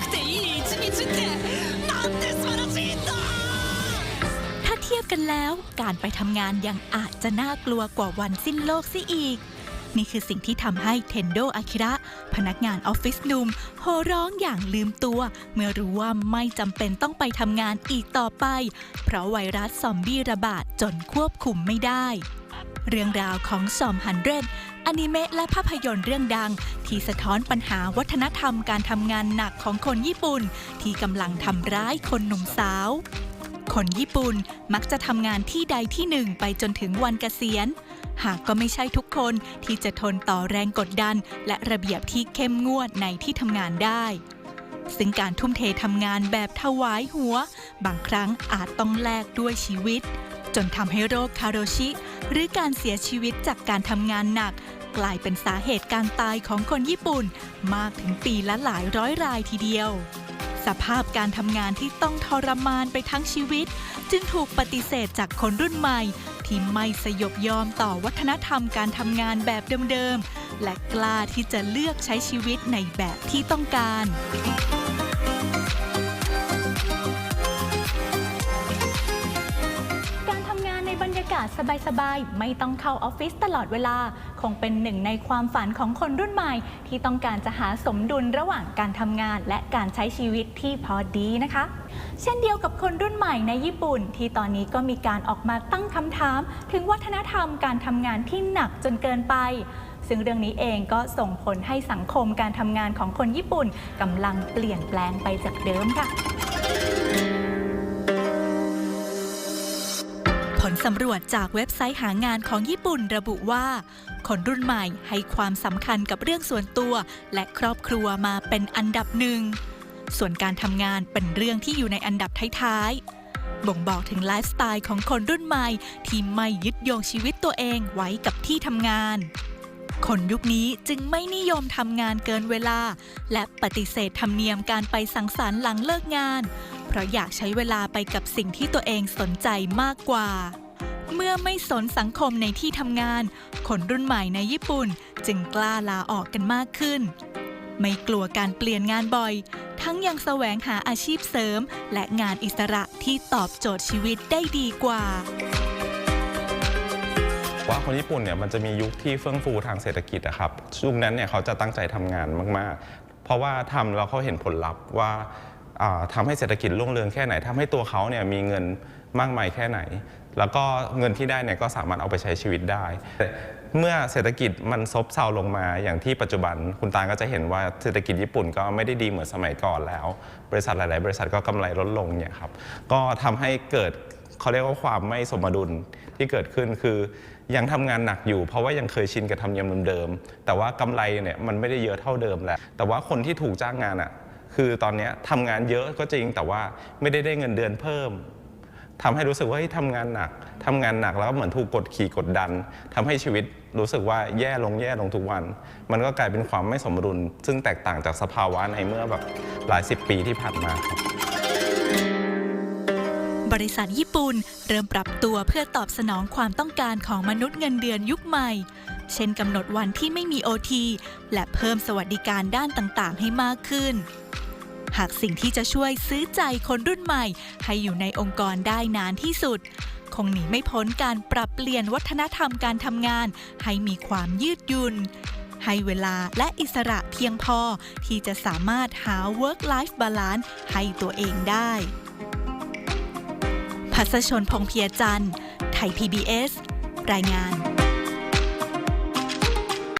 くていい一日ってなんて素晴らしいんだถ้าเทียบกันแล้วการไปทำงานยังอาจจะน่ากลัวกว่าวันสิ้นโลกซิอีก นี่คือสิ่งที่ทำให้เทนโดอากิระพนักงานออฟฟิศหนุ่มโหร้องอย่างลืมตัว เมื่อรู้ว่าไม่จำเป็นต้องไปทำงานอีกต่อไป เพราะไวรัสซอมบี้ระบาดจนควบคุมไม่ได้ เรื่องราวของซอมฮันเดรด อนิเมะและภาพยนตร์เรื่องดัง ที่สะท้อนปัญหาวัฒนธรรมการทำงานหนักของคนญี่ปุ่น ที่กำลังทำร้ายคนหนุ่มสาว คนญี่ปุ่นมักจะทำงานที่ใดที่หนึ่งไปจนถึงวันเกษียณ หากก็ไม่ใช่ทุกคนที่จะทนต่อแรงกดดัน และระเบียบที่เข้มงวดในที่ทำงานได้ซึ่งการทุ่มเททำงานแบบถวายหัว บางครั้งอาจต้องแลกด้วยชีวิต จนทำให้โรคคาโรชิ หรือการเสียชีวิตจากการทำงานหนัก กลายเป็นสาเหตุการตายของคนญี่ปุ่น มากถึงปีละหลายร้อยรายทีเดียว สภาพการทำงานที่ต้องทรมานไปทั้งชีวิต จึงถูกปฏิเสธจากคนรุ่นใหม่ ที่ไม่สยบยอมต่อวัฒนธรรมการทำงานแบบเดิมๆและกล้าที่จะเลือกใช้ชีวิตในแบบที่ต้องการการ สบายๆ ไม่ต้องเข้าออฟฟิศตลอดเวลา คงเป็นหนึ่งในความฝันของคนรุ่นใหม่ ที่ต้องการจะหาสมดุลระหว่างการทำงานและการใช้ชีวิตที่พอดีนะคะ เช่นเดียวกับคนรุ่นใหม่ในญี่ปุ่น ที่ตอนนี้ก็มีการออกมาตั้งคำถาม ถึงวัฒนธรรมการทำงานที่หนักจนเกินไปซึ่งเรื่องนี้เองก็ส่งผลให้สังคมการทำงานของคนญี่ปุ่นกำลังเปลี่ยนแปลงไปจากเดิมค่ะ สำรวจจากเว็บไซต์หางานของญี่ปุ่นระบุว่า คนรุ่นใหม่ให้ความสำคัญกับเรื่องส่วนตัว และครอบครัวมาเป็นอันดับหนึ่ง ส่วนการทำงานเป็นเรื่องที่อยู่ในอันดับท้ายๆ บ่งบอกถึงไลฟ์สไตล์ของคนรุ่นใหม่ ที่ไม่ยึดโยงชีวิตตัวเองไว้กับที่ทำงาน คนยุคนี้จึงไม่นิยมทำงานเกินเวลา และปฏิเสธธรรมเนียมการไปสังสรรค์หลังเลิกงานเพราะอยากใช้เวลาไปกับสิ่งที่ตัวเองสนใจมากกว่า เมื่อไม่สนสังคมในที่ทำงาน คนรุ่นใหม่ในญี่ปุ่นจึงกล้าลาออกกันมากขึ้น ไม่กลัวการเปลี่ยนงานบ่อย ทั้งยังแสวงหาอาชีพเสริม และงานอิสระที่ตอบโจทย์ชีวิตได้ดีกว่าว่าคนญี่ปุ่นเนี่ยมันจะมียุคที่เฟื่องฟูทางเศรษฐกิจอะครับยุคนั้นเนี่ยเขาจะตั้งใจทำงานมาก ๆ เพราะว่าทำแล้วเขาเห็นผลลัพธ์ว่าทำาให้เศรษฐกิจรุ่งเรืองแค่ไหนทำให้ตัวเขาเนี่ยมีเงิน มากมายแค่ไหน แล้วก็เงินที่ได้เนี่ยก็สามารถเอาไปใช้ชีวิตได้ เมื่อเศรษฐกิจมันซบเซาลงมาอย่างที่ปัจจุบันคุณตาก็จะเห็นว่าเศรษฐกิจญี่ปุ่นก็ไม่ได้ดีเหมือนสมัยก่อนแล้ว บริษัทหลาย ๆ บริษัทก็กำไรลดลงเนี่ยครับก็ทำให้เกิดเขาเรียกว่าความไม่สมดุลที่เกิดขึ้นคือยังทำงานหนักอยู่ เพราะว่ายังเคยชินกับทำเนียมเดิมๆแต่ว่ากำไรเนี่ยมันไม่ได้เยอะเท่าเดิมแหละแต่ว่าคนที่ถูกจ้างงานอะคือตอนนี้ทำงานเยอะก็จริงแต่ว่าไม่ได้ได้เงินเดือนเพิ่ม ทำให้รู้สึกว่าเฮ้ทำงานหนักทำงานหนักแล้วก็เหมือนถูกกดขี่กดดันทำให้ชีวิตรู้สึกว่าแย่ลงแย่ลงทุกวัน มันก็กลายเป็นความไม่สมดุล ซึ่งแตกต่างจากสภาวะในเมื่อแบบหลายสิบปีที่ผ่านมาครับบริษัทญี่ปุ่นเริ่มปรับตัวเพื่อตอบสนองความต้องการของมนุษย์เงินเดือนยุคใหม่ เช่นกำหนดวันที่ไม่มีโอทีและเพิ่มสวัสดิการด้านต่างๆ ให้มากขึ้น หากสิ่งที่จะช่วยซื้อใจคนรุ่นใหม่ ให้อยู่ในองค์กรได้นานที่สุด คงหนีไม่พ้นการปรับเปลี่ยนวัฒนธรรมการทำงาน ให้มีความยืดหยุ่นให้เวลาและอิสระเพียงพอ ที่จะสามารถหา work life balance ให้ตัวเองได้ พัสชนพงเพียจันทร์ ไทย PBS รายงาน